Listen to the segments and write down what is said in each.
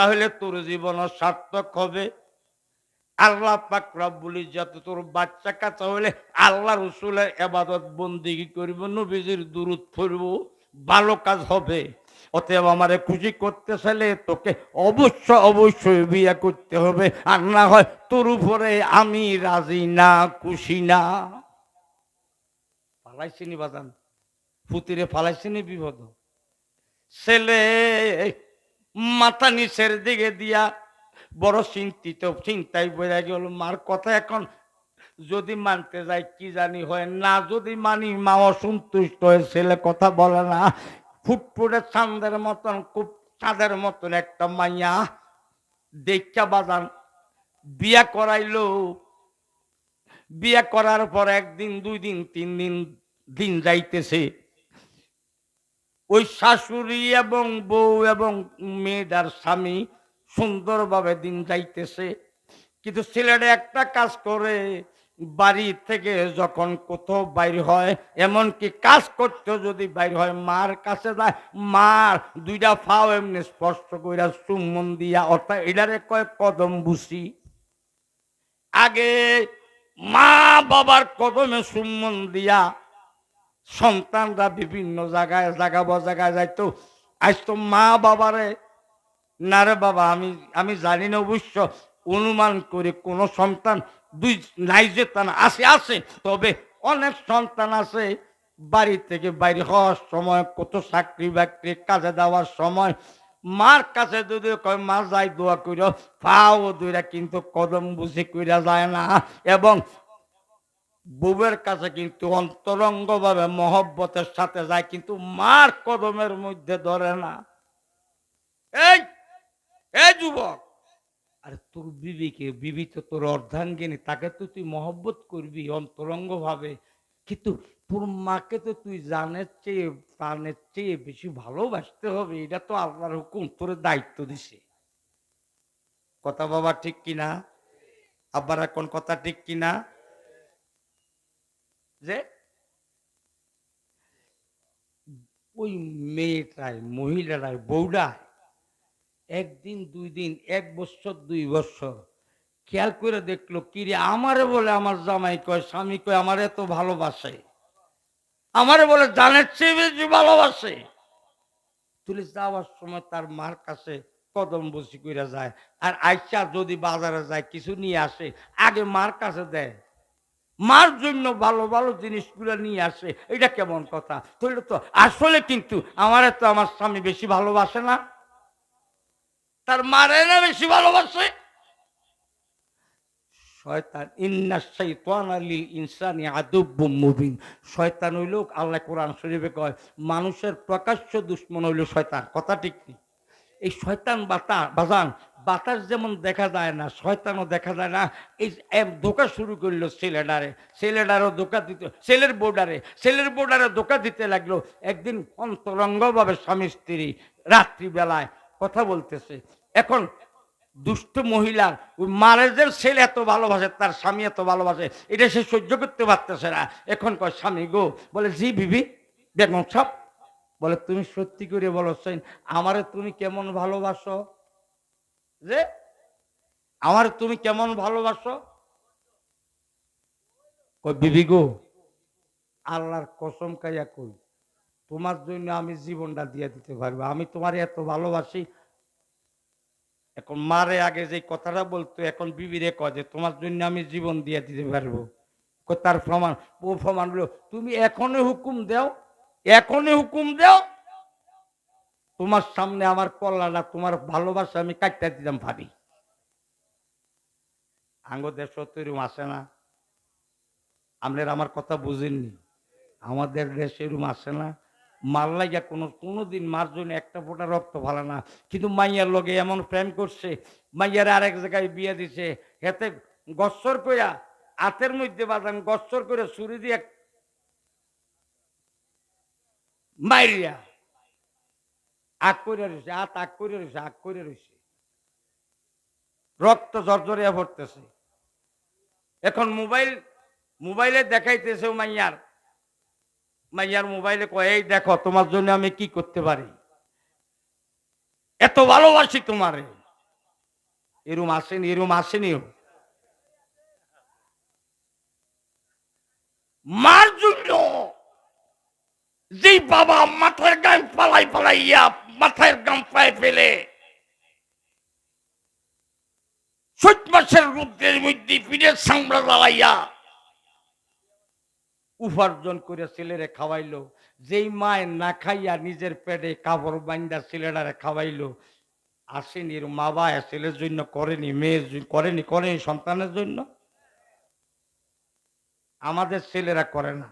তাহলে তোর জীবন সার্থক হবে। আল্লাহ পাক রব্বুল তোর বাচ্চা কাচ্চা হলে আল্লাহ রসুলের এবাদত বন্দিগি করব, নবীজির দূরত ফিরব ভালো কাজ হবে। অতএব আমারে খুশি করতে চাইলে তোকে অবশ্য অবশ্যই বিয়ে করতে হবে, আর না হয় তোর উপরে আমি রাজি না, খুশি না। ফালাইছিনি বাজান ফুতিরে ফালাইছিনি বিপদ। ছেলে মাথা নিচের দিকে দিয়া বড় চিন্তিত, চিন্তায় বোঝা গেল, মার কথা এখন যদি মানতে যাই, কি জানি হয়? না, যদি মানি, মা অসন্তুষ্ট হয়ে, ছেলে কথা বলে না। ফুটফুটে চাঁদের মতন, খুব চাঁদের মতন একটা মাইয়া দেখা বাজান, বিয়া করাইলো। বিয়া করার পর একদিন, দুই দিন, তিন দিন দিন যাইতেছে। ওই শাশুড়ি এবং বউ এবং মেয়েটার স্বামী সুন্দরভাবে দিন যাইতেছে। কিন্তু ছেলেটা একটা কাজ করে, বাড়ি থেকে যখন কোথাও বাইর হয়, এমনকি কাজ করতেও যদি বাইর হয়, মার কাছে যায়, মার দুইটা ফাও এমনি স্পর্শ কইরা চুম্বন দিয়া, অর্থাৎ এটারে কয় কদম বুসি আগে মা বাবার কদমে চুম্বন দিয়া সন্তানরা বিভিন্ন জায়গায় জায়গা জায়গায় যাইতো। আজ তো মা বাবারে, না রে বাবা, আমি আমি জানি না অবশ্য, অনুমান করে কোন সন্তান দুই, নাই যে তা না আছে। তবে অনেক সন্তান আছে, বাড়ি থেকে বাইরে হওয়ার সময়, কত চাকরি বাকরি কাজে দেওয়ার সময়। মার কাছে যদি কয়, মা, যাই, দোয়া কইর। পাও দুইরা কিন্তু কদম বুঝি কইরা যায় না। এবং বউয়ের কাছে কিন্তু অন্তরঙ্গ ভাবে মহব্বতের সাথে যায়, কিন্তু মার কদমের মধ্যে ধরে না। এই এই যুবক! আরে তোর বিবিকে, বিবি তো তোর অর্ধাঙ্গিনী, তাকে তো তুই মহব্বত করবি অন্তরঙ্গ ভাবে কিন্তু তোর মাকে তো তুই জানের চেয়ে, প্রাণের চেয়ে বেশি ভালোবাসতে হবে, এটা তো আল্লাহর হুকুম, তোর দায়িত্ব দিছে। কথা বাবা ঠিক কিনা? আবার এখন কথা ঠিক কিনা? যে ওই মেয়েটাই মহিলারাই বৌডায় একদিন দুই দিন এক বছর, দুই বছর খেয়াল করে দেখল কিরে আমারে বলে আমার জামাই কয়, স্বামী কয়, আমার এত ভালোবাসে? আমারে বলে জানের চেয়ে বেশি ভালোবাসে? তুলে যাওয়ার সময় তার মার কাছে কদম বসি করে যায়। আর আইসা যদি বাজারে যায়, কিছু নিয়ে আসে, আগে মার কাছে দেয়। মার জন্য ভালো ভালো জিনিসগুলো নিয়ে আসে। এটা কেমন কথা? তাহলে তো আসলে কিন্তু আমার তো আমার স্বামী বেশি ভালোবাসে না। তার মারে না বেশি ভালোবাসে। শয়তান ইনসানি শয়তান হইল, আল্লাহ কোরআন কয়, মানুষের প্রকাশ্য দুশ্মন হইল শয়তান। কথা ঠিক নেই এই শয়তান বাতা বাজান বাতাস যেমন দেখা যায় না, শয়তানও দেখা যায় না, এই ধোকা শুরু করল ছেলেডারে ছেলেডারও ধোকা দিতে ছেলের বোর্ডারে ছেলের বোর্ডারে ধোকা দিতে লাগল। একদিন অন্তরঙ্গভাবে স্বামী স্ত্রী রাত্রিবেলায় কথা বলতেছে, এখন দুষ্ট মহিলার ওই মারেজের ছেলে এত ভালোবাসে, তার স্বামী এত ভালোবাসে, এটা সে সহ্য করতে পারতেছে না। এখন কয়, স্বামী গো, বলে, জি বিবি, বেগম সব বলে, তুমি সত্যি করে বলো, সেন, আমারে তুমি কেমন ভালোবাসো? যে আমার তুমি কেমন ভালোবাসো? বিবি গো? আল্লাহর কসম কাইয়া কই তোমার জন্য আমি জীবনটা দিয়ে দিতে পারব। আমি তোমার এত ভালোবাসি। এখন মারে আগে যে কথাটা বলতো এখন বিবিরে কয় যে তোমার জন্য আমি জীবন দিয়ে দিতে পারব। তার প্রমাণ ও প্রমাণ তুমি এখনই হুকুম দেও এখনই হুকুম দেও তোমার সামনে আমার কল্যাণা তোমার ভালোবাসা আমি কাটতে দিতাম ভাবি। আঙ্গ দেশ তৈরি আসে না। আপনার আমার কথা বুঝেননি। আমাদের দেশে রুম আসে না। মার লাগিয়া কোনো কোনো দিন মার জন্য একটা ফোঁটা রক্ত ভালো না। কিন্তু মাইয়ার লগে এমন প্রেম করছে, মাইয়ার আরেক জায়গায় বিয়ে দিছে। হেতে গচ্ছর কইয়া হাতের মধ্যে বাজান গচ্ছর করে ছুরি দিয়ে মাইরিয়া আগ করে রয়েছে হাত করে রয়েছে আগ রয়েছে রক্ত জর্জরিয়া পড়তেছে এখন মোবাইল, মোবাইলে দেখাইতেছে মাইয়ার। মাইয়ার মোবাইলে কয়, এই দেখো, তোমার জন্য আমি কি করতে পারি? এত ভালোবাসি তোমারে। এরম আসেনি, এরম আসেনিও মার জন্য যেই বাবা মাথার গান পালাই পালাইয়া মাথার গাম পায়ে ফেলে। চৈত মাসের রুদ্রের মধ্যে পিঠের সামড়া জ্বালাইয়া উপার্জন করে ছেলেরে খাওয়াইলো। যেই মায়ের না খাইয়া নিজের পেটে কাপড় বান্ধা ছেলেটারে খাওয়াইলো আসেনি মা বাবা ছেলের জন্য করেনি, মেয়ের করেনি করেনি সন্তানের জন্য? আমাদের ছেলেরা করে না।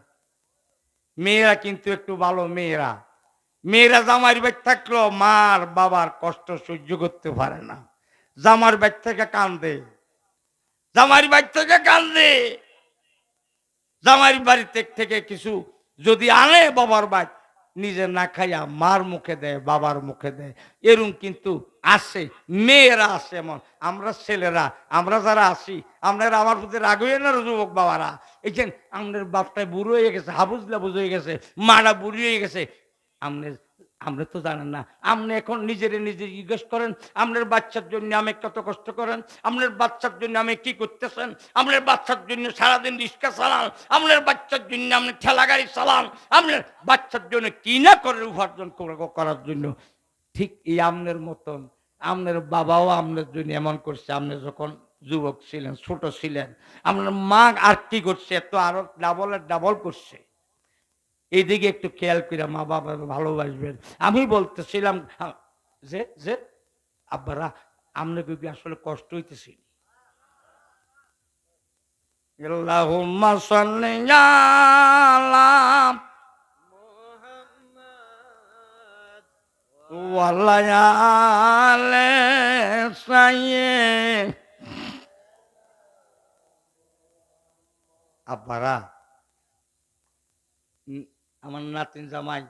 মেয়েরা কিন্তু একটু ভালো, মেয়েরা। মেয়েরা জামার বাড়ি থাকলেও মার বাবার কষ্ট সহ্য করতে পারে না। জামার বাড়ি থেকে কান্দে। জামার বাড়ি থেকে কান্দে। জামাই বাড়ি থেকে- কিছু যদি আনে বাবার বাড়ি, নিজে না খাইয়া মার মুখে দেয়, বাবার মুখে দেয়। এরম কিন্তু আসে। মেয়েরা আসে এমন। আমরা ছেলেরা, আমরা যারা আসি আপনারা আমার প্রতি রাগ হয়ে না যুবক বাবারা? এই যে আমাদের বাপটায় বুড়ো হয়ে গেছে, হাবুজলা বুঝ হয়ে গেছে মারা বুড়ি হয়ে গেছে আপনি আপনি তো জানেন না। আপনি এখন নিজের নিজে জিজ্ঞেস করেন আপনার বাচ্চার জন্য আমি কত কষ্ট করেন? আপনার বাচ্চার জন্য আমি কি করতেছেন? আপনার বাচ্চার জন্য সারাদিন রিক্সা চালান আপনার বাচ্চার জন্য আপনি ঠেলা গাড়ি চালান আপনার বাচ্চার জন্য কি না করে উপার্জন করে- করার জন্য? ঠিক এই আমনের মতন, আমনের বাবাও আমনের জন্য এমন করছে আপনি যখন যুবক ছিলেন, ছোট ছিলেন আপনার মা আর কি করছে? তো আরও ডাবল ডাবল করছে। এইদিকে একটু খেয়াল করে মা বাবা ভালোবাসবেন। আমি বলতেছিলাম যে যে, আব্বারা আপনাকে কি আসলে কষ্ট হইতেছি। আব্বারা আমার নাতিন জামাই,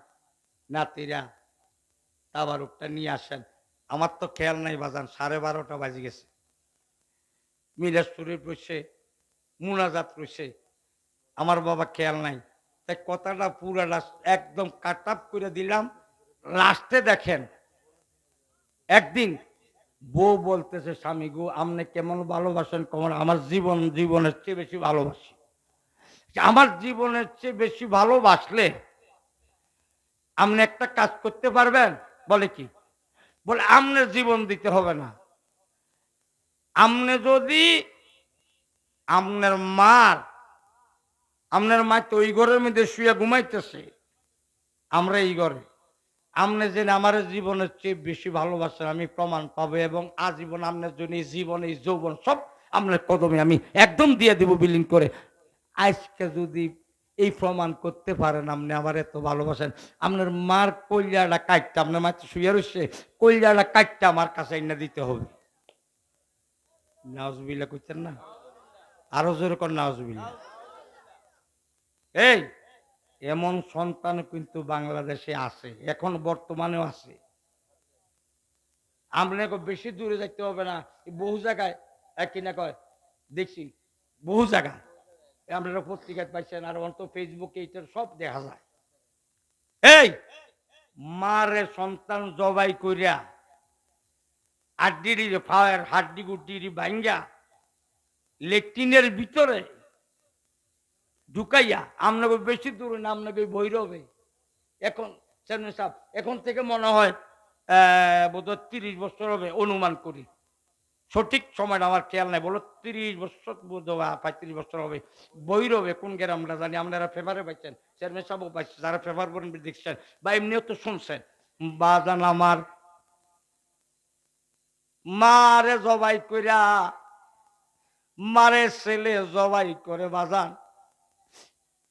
নাতিরা, তাবারুকটা নিয়ে আসেন। আমার তো খেয়াল নাই বাজান, সাড়ে বারোটা বাজে গেছে। মিরাজপুরে বসে মুনাজাত রয়েছে আমার বাবা খেয়াল নাই। তাই কথাটা পুরাটা একদম কাটাপ করে দিলাম। লাস্টে দেখেন, একদিন বউ বলতেছে, স্বামী গো, আপনি কেমন ভালোবাসেন কেমন আমার জীবন, জীবনের চেয়ে বেশি ভালোবাসি। আমার জীবনের চেয়ে বেশি ভালোবাসলে আপনি একটা কাজ করতে পারবেন? বলে কি? বলে আমনের জীবন দিতে হবে না। আমনে যদি আমনের মার আমনের মা তো ওই ঘরের মধ্যে শুয়ে ঘুমাইতেছে, আমরা এই ঘরে। আমনে যে আমার জীবনের চেয়ে বেশি ভালোবাসেন, আমি প্রমাণ পাবো এবং আজীবন আপনার জন্য জীবন, এই যৌবন সব আপনার কদমে আমি একদম দিয়ে দেবো বিলীন করে। আজকে যদি এই প্রমাণ করতে পারেন, আপনি আমার এত ভালোবাসেন। আপনার মার কল্যাণটা কাটটা আপনার মা তো শুয়ে রয়েছে কল্যাণটা কাটটা আমার কাছে এনে দিতে হবে। নাওজবিল্লা করছেন না? আরও জোরে কর নাওজবিল্লা এই, এমন সন্তান কিন্তু বাংলাদেশে আছে, এখন বর্তমানেও আছে। আপনাকে বেশি দূরে যাইতে হবে না বহু জায়গায় এক কিনা কয়, দেখছি, বহু জায়গায় আপনারা পত্রিকায় পাইছেন আর অন্ত ফেসবুকে এইটার সব দেখা যায়। এই! মারে সন্তান জবাই করিয়া হাড্ডির ফায়ার হাড্ডি গুড্ডির ভাঙ্গা লেট্রিনের ভিতরে ঢুকাইয়া আপনাকে বেশি দূর না আপনাকে ভৈরবে। এখন চেয়ারম্যান সাহেব এখন থেকে মনে হয় বোধ তিরিশ বছর হবে অনুমান করি। সঠিক সময়টা আমার খেয়াল নাই। বলো, তিরিশ বছর বোধ পঁয়ত্রিশ বছর হবে। বৈরবে কোন আমরা জানি? আপনারা পেপারে পাইছেন। চেয়ারম্যান সাহেবও পাইছে, যারা পেপার পড়েন দেখছেন, বা এমনিও তো শুনছেন। বাজান আমার, মারে জবাই কইরা, মারে ছেলে জবাই করে বাজান।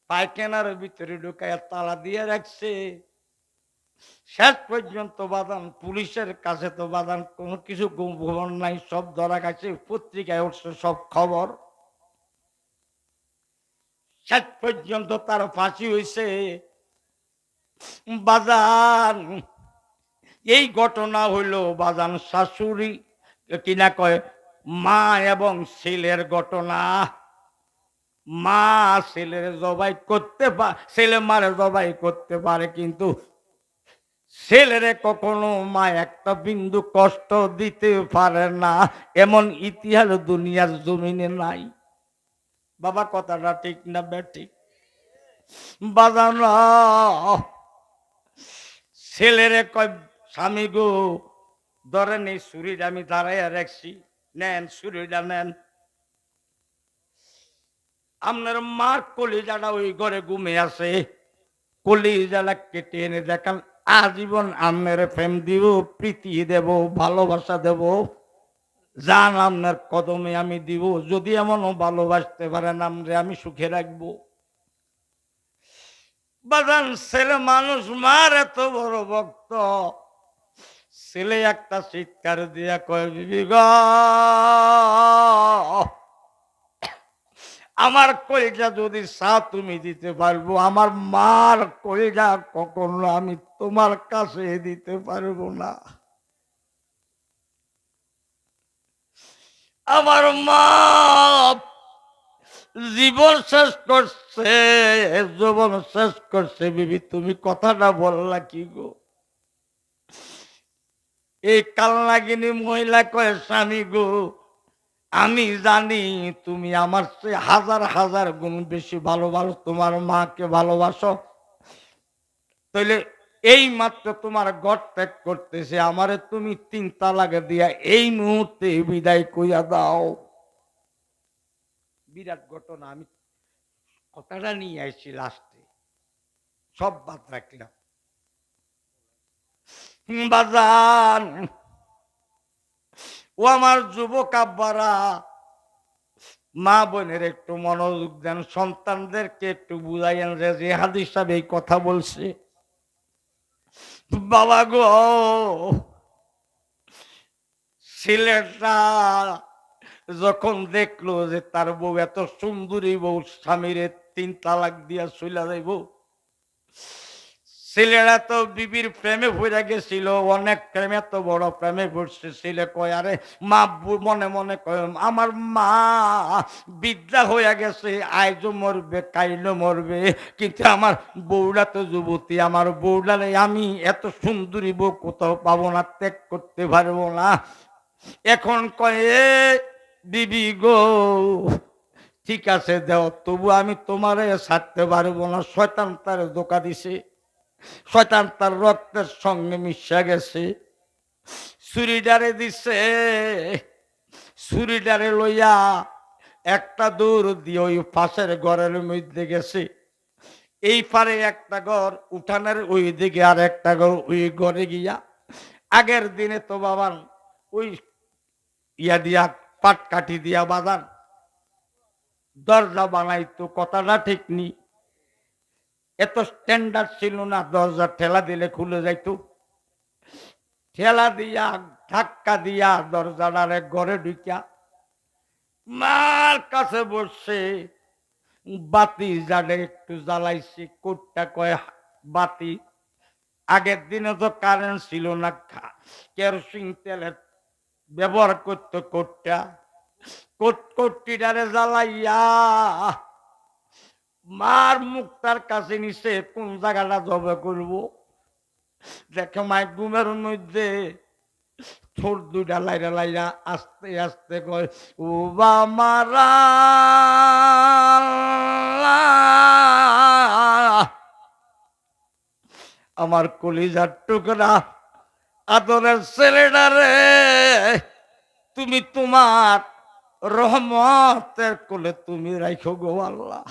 পায়খানার ভিতরে ঢুকাইয়া তালা দিয়ে রাখছে। শেষ পর্যন্ত বাদান পুলিশের কাছে তো বাদান কোনো কিছু খবর নাই, সব ধরা গেছে পত্রিকায় উঠছে সব খবর। শেষ পর্যন্ত তার ফাঁসি হয়েছে বাজান এই ঘটনা হইল বাজান শাশুড়ি, কিনা কয়, মা এবং ছেলের ঘটনা। মা ছেলের জবাই করতে পারে ছেলে মারে জবাই করতে পারে, কিন্তু ছেলেরে কখনো মা একটা বিন্দু কষ্ট দিতে পারে না। এমন ইতিহাস দুনিয়ার জমিনে নাই। বাবা, কথাটা ঠিক না ব্যাঠিক বাজানো। ছেলেরে কয়, স্বামী গো ধরেন এই ছুরিটা আমি দাঁড়াইয়া রাখছি। নেন ছুরিটা নেন। আপনার মার কলিজাটা ওই ঘরে ঘুমে আছে। কলিজাটা কেটে এনে দেখান। আজীবন আপনার প্রেম দিব, প্রীতি দেব, ভালোবাসা দেব। জান আপনার কদমে আমি দিব, যদি এমনও ভালোবাসতে পারেন আমরা আমি সুখে রাখব। বাজান, ছেলে মানুষ, মার এত বড় ভক্ত। ছেলে একটা চিৎকার দিয়া কয়, বিবি গ আমার কলিজা যদি চা তুমি দিতে পারব, আমার মার কলিজা কখনো আমি তোমার কাছে দিতে পারব না। আমার মা জীবন শেষ করছে জীবন শেষ করছে, বিবি, তুমি কথাটা বললা কি গো? এই কালনাগিনী মহিলা কয়, স্বামী গো আমি জানি তুমি আমার চেয়ে হাজার হাজার গুণ বেশি ভালোবাসো, তোমার মাকে ভালোবাসো। তাইলে এই মাত্র তোমার ঘর ত্যাগ করতেছে, আমারে তুমি তিন তালাকে দিয়া এই মুহূর্তে বিদায় কইয়া দাও। বিরাট ঘটনা, আমি কথাটা নিয়ে আসছি লাস্টে সব বাদ রাখলাম। বাজান। ও আমার যুবক আব্বারা, মা বোনের একটু মনোযোগ দেন, সন্তানদেরকে একটু বুঝাইয়েন যে হাদিস সাহেব এই কথা বলছে। বাবা গো, ছেলেটা যখন দেখল যে তার বউ এত সুন্দরী বউ, স্বামীরে তিন তালাক দিয়া চইলা যাইব ছেলেরা তো বিবির প্রেমে পড়ে গেছিল, অনেক প্রেমে, এত বড় প্রেমে পড়ছে ছেলে কয়, আরে মা মনে মনে কয়, আমার মা বিদ্যা হয়ে গেছে আইজও মরবে কাইলও মরবে, কিন্তু আমার বউরা তো যুবতী, আমার বউলারে আমি এত সুন্দরী বউ কোথাও পাবো না, ত্যাগ করতে পারব না। এখন কয়ে বিবি গো, ঠিক আছে, দেও, তবু আমি তোমারে ছাড়তে পারব না, শয়তান তার ধোকা দিছে। শয়তান তার রক্তের সঙ্গে মিশা গেছে। ছুরিডারে দিছে। ছুরিডারে লইয়া একটা দূর দিয়ে ওই পাশের ঘরের মধ্যে গেছে। এই পারে একটা ঘর, উঠানের ওই দিকে আর একটা ঘর, ওই ঘরে গিয়া আগের দিনে তো বাবার ওই ইয়া দিয়া পাট কাঠি দিয়া বাজান দরজা বানাইতো, কথাটা ঠিক নি এত স্ট্যান্ডার্ড ছিল না, দরজা ঠেলা দিলে খুলে যাইতো। ঠেলা দিয়া, ধাক্কা দিয়া দরজাটারে ঘরে ঢুকিয়া মার কাছে বসে বাতি জানে একটু জ্বালাইছি, কোটটা কয়, বাতি, আগের দিনে তো কারেন্ট ছিল না কেরোসিন তেলের ব্যবহার করতো কোটটা। কোট কোটটিটারে জ্বালাইয়া মার মুখটার কাছে নিছে কোন জায়গাটা জবে করব? দেখে মাই ঘুমের মধ্যে ছোট দুইটা লাইরা লাইরা আস্তে আস্তে কয়, ও বা মারা আমার কলিজার টুকরা, আদরের ছেলেটা রে, তুমি তোমার রহমতের কোলে তুমি রাখো গো আল্লাহ।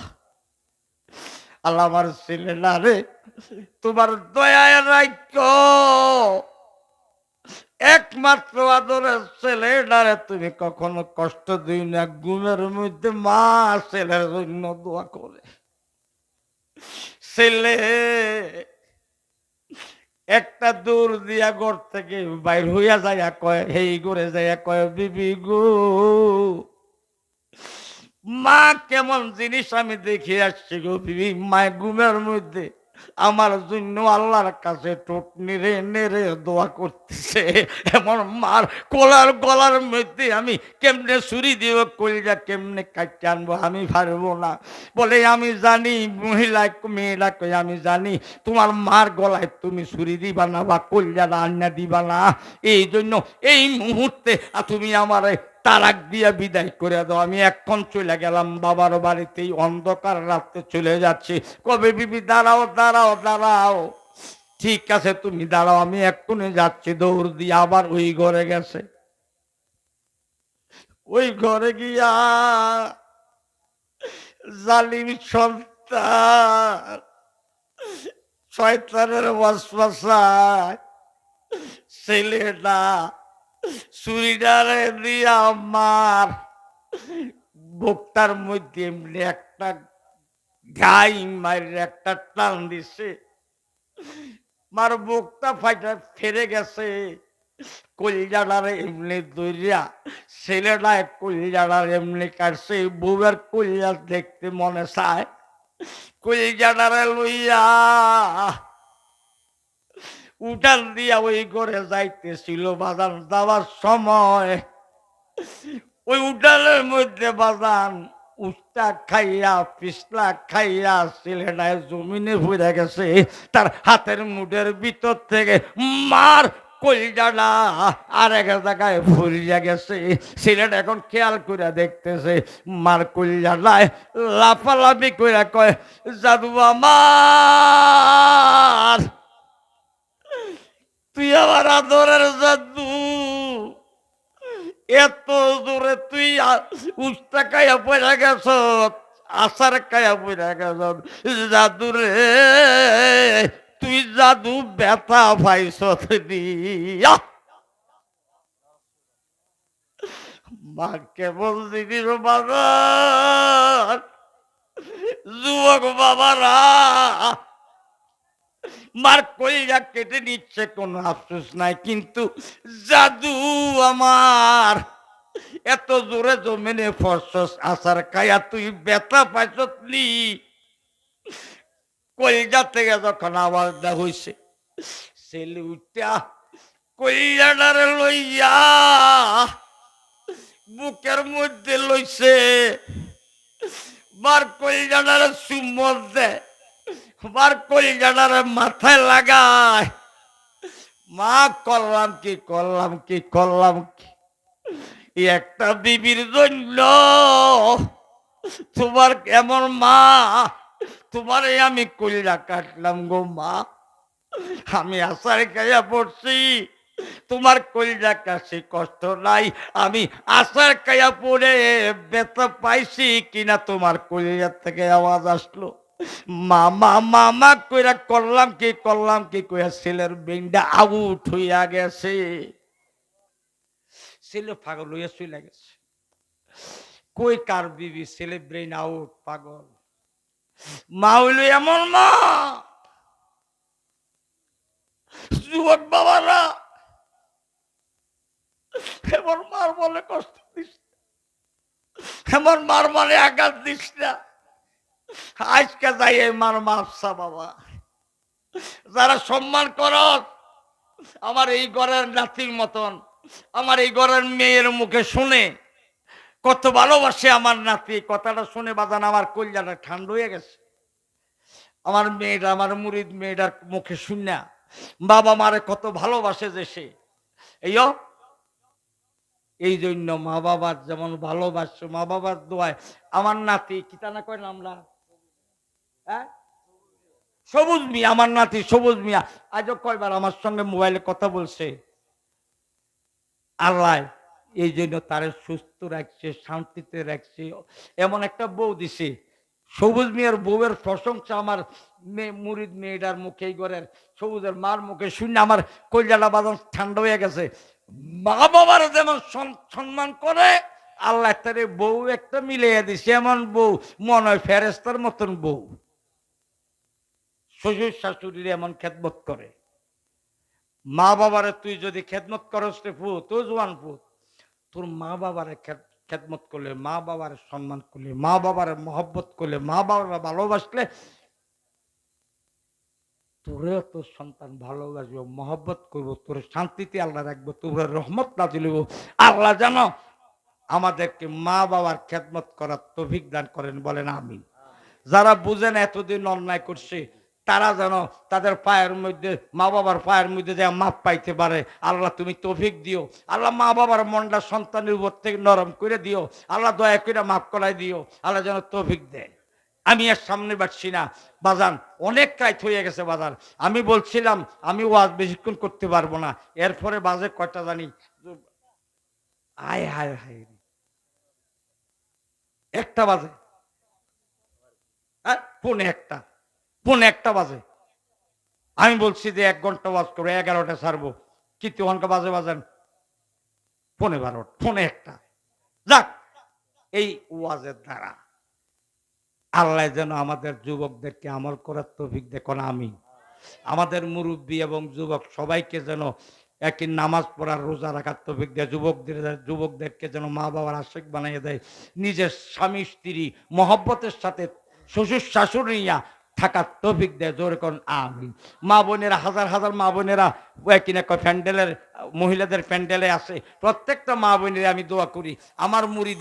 আল্লাহ আমার ছেলেটারে তোমার দয়ায় রাখো একমাত্র আদরের ছেলেটারে তুমি কখনো কষ্ট দিই না গুমের মধ্যে মা ছেলের জন্য দোয়া করে। ছেলে, একটা দূর দিয়া ঘর থেকে বাইর হইয়া যায় কয়, হেই করে যায় কয়, বিবি গো মা, কেমন জিনিস আমি দেখে আসছি গো বিবি, মায়ের ঘুমের মধ্যে। আমার জন্য আল্লাহর কাছে টোট নেড়ে নেড়ে দোয়া করতেছে। এমন মার কোলার গলার মধ্যে আমি কেমনে ছুরি দিব কলিজা কেমনে কাটতে আনব আমি পারব না। বলে, আমি জানি মহিলা মেয়েরাকে আমি জানি তোমার মার গলায় তুমি ছুরি দিবা না বা কলিজা রান্না দিবা না। এই জন্য এই মুহূর্তে তুমি আমার তারাক দিয়া বিদায় করে দাও। আমি এখন চলে গেলাম, বাবার বাড়িতেই অন্ধকার রাতে চলে যাচ্ছি। কবে বিবি, দাঁড়াও দাঁড়াও দাঁড়াও। ঠিক আছে, তুমি দাঁড়াও, আমি এক্ষুনি যাচ্ছি। দৌড় দিয়ে আবার ওই ঘরে গেছে। ওই ঘরে গিয়া জালিম সন্তান, শয়তানের ওয়াসওয়াসায় ছেলেটা চুরিটারে দিয়া মার বক্তার মধ্যে এমনি একটা গাই মায়ের একটা টান দিছে। মার বক্তা ফাইটা ফেরে গেছে। কলিজাটারে এমনি দইরা ছেলেটা কলিজাটার এমনি কাটছে। বউয়ের কলিজা দেখতে মনে চায়। কলিজাটারে লইয়া উঠান দিয়া ওই ঘরে যাইতেছিল বাজান যাওয়ার সময়। ওই উঠানের মধ্যে বাজান উস্তা খাইয়া, পিসলা খাইয়া ছেলেটায় জমিনে ফুরে গেছে। তার হাতের মুডের ভিতর থেকে মার কলিজাটা আর এক জায়গায় ফুরিয়া গেছে। ছেলেটা এখন খেয়াল করে দেখতেছে, মার কলিজাটায় লাফালাফি করে কয়, জাদু আমার তুই আমার আদরের জাদু। এত জোরে তুই উস্তা কায়া পড়ে গেছ, আসার কায়া পড়ে গেছ। জাদু তুই জাদু ব্যথা পাইছ দিয়া মাকে বলছি বাবার যুবক বাবারা মার কইরা কেটে নিচ্ছে, কোনো আফসোস নাই। কিন্তু জাদু আমার, এত জোরে জমিনে ফসস আসার কায়া তুই ব্যথা পাইছত নি? কইজা থেকে যখন আওয়াজ দা হইছে, ছেলে উঠা কইয়াডারে লইয়া বুকের মধ্যে লইছে বার কইয়াডারে সুমত দেয় বার কলিজাটারে মাথায় লাগায়। মা, করলাম কি করলাম কি করলাম কি? একটা বিবির জন্য তোমার এমন মা? তোমারে আমি কলিজা কাটলাম গো মা। আমি আশার গায়া পড়ছি। তোমার কলিজা কাছে কষ্ট নাই। আমি আশার কায়া পড়ে ব্যথা পাইছি কিনা তোমার কলিজার থেকে আওয়াজ আসলো। মামা মামা কইরা করলাম কি করলাম কি কইয়া ছেলের বেংডা আউট হইয়া গেছে। ছেলে পাগল হইয়া চলে গেছে। কই কার বিবি, ছেলে ব্রেন আউট পাগল। মা হইল এমন মা। যুবক বাবারা, এমন মার বলে কষ্ট দিস। এমন মার মানে আঘাত দিস না। আজকে যাই এই মার মাপসা, বাবা। যারা সম্মান কর, আমার এই ঘরের নাতির মতন, আমার এই ঘরের মেয়ের মুখে শুনে কত ভালোবাসে আমার নাতি। কথাটা শুনে বাজান আমার কল্যাণটা ঠান্ডা হয়ে গেছে। আমার মেয়েটা, আমার মুরিদ মেয়েটার মুখে শুনে বাবা মারে কত ভালোবাসে যে সে। এই এই জন্য মা বাবার যেমন ভালোবাসছো মা বাবার দোয়ায় আমার নাতি কিতা না কয় নামরা হ্যাঁ? সবুজ মিয়া, আমার নাতি সবুজ মিয়া। আজও কয়বার আমার সঙ্গে মোবাইলে কথা বলছে? আল্লাহ, এই জন্য তারে সুস্থ রাখছে, শান্তিতে রাখছে। এমন একটা বউ দিছে। সবুজ মিয়ার বউয়ের প্রশংসা আমার মেয়ে, মুরিদ মেয়েটার মুখে ঘরের সবুজের মার মুখে শুনে আমার কলজাটা বাদাম ঠান্ডা হয়ে গেছে। মা বাবার যেমন সম্মান করে, আল্লাহ তারে বউ একটা মিলিয়ে দিছে। এমন বউ, মনে হয় ফেরেস্তার মতন বউ। শ্বশুর শাশুড়ির এমন খেদমত করে। মা বাবারে তুই যদি খেদমত করস রে পুত তো জোয়ান পুত তোর মা বাবারে খেদ- খেদমত করলে, মা বাবার সম্মান করলে, মা বাবার মহব্বত করলে, মা বাবার ভালোবাসলে তোরেও তোর সন্তান ভালোবাসবো, মহব্বত করব, তোর শান্তিতে আল্লাহ রাখব, তোর রহমত নাজিল হইব। আল্লাহ জানো আমাদেরকে মা বাবার খেদমত করার তৌফিক দান করেন, বলেন আমি যারা বুঝেন এতদিন অন্যায় করছে তারা যেন তাদের পায়ের মধ্যে, মা বাবার পায়ের মধ্যে যে মাপ পাইতে পারে। আল্লাহ তুমি তৌফিক দিও। আল্লাহ মা বাবার মনটা সন্তানের উপর থেকে নরম করে দিও। আল্লাহ দয়া করে মাফ করাই দিও। আল্লাহ যেন তৌফিক দেয় আমি আর সামনে বাড়ছি না। বাজান, অনেক রাইত হয়ে গেছে বাজার আমি বলছিলাম, আমি ওয়াজ বেশিক্ষণ করতে পারব না। এরপরে বাজে কয়টা জানি? আয় হায় হায় একটা বাজে। হ্যাঁ পৌনে একটা। পৌনে একটা বাজে। আমি বলছি যে এক ঘণ্টা ওয়াজ করব এগারোটা ছাড়বো। কিন্তু ঘণ্টা বাজে বাজেন। পৌনে বারোটা পৌনে একটা। যাক, এই ওয়াজের দ্বারা আল্লাহ যেন আমাদের যুবকদেরকে আমল করার তৌফিক দেখুন আমি আমাদের মুরব্বী এবং যুবক সবাইকে যেন একই নামাজ পড়ার রোজা রাখার তৌফিক দেয়, যুবকদের, যুবকদেরকে যেন মা বাবার আশেক বানিয়ে দেয়। নিজের স্বামী, স্ত্রী, মহব্বতের সাথে, শ্বশুর, শাশুড়িয়া থাকার তৌফিক দেয়, জোর কোন আমি মা বোনেরা, হাজার হাজার মা বোনেরা কিনা প্যান্ডেলের, মহিলাদের প্যান্ডেলে আসে। প্রত্যেকটা মা বোনেরা আমি দোয়া করি। আমার মুড়ি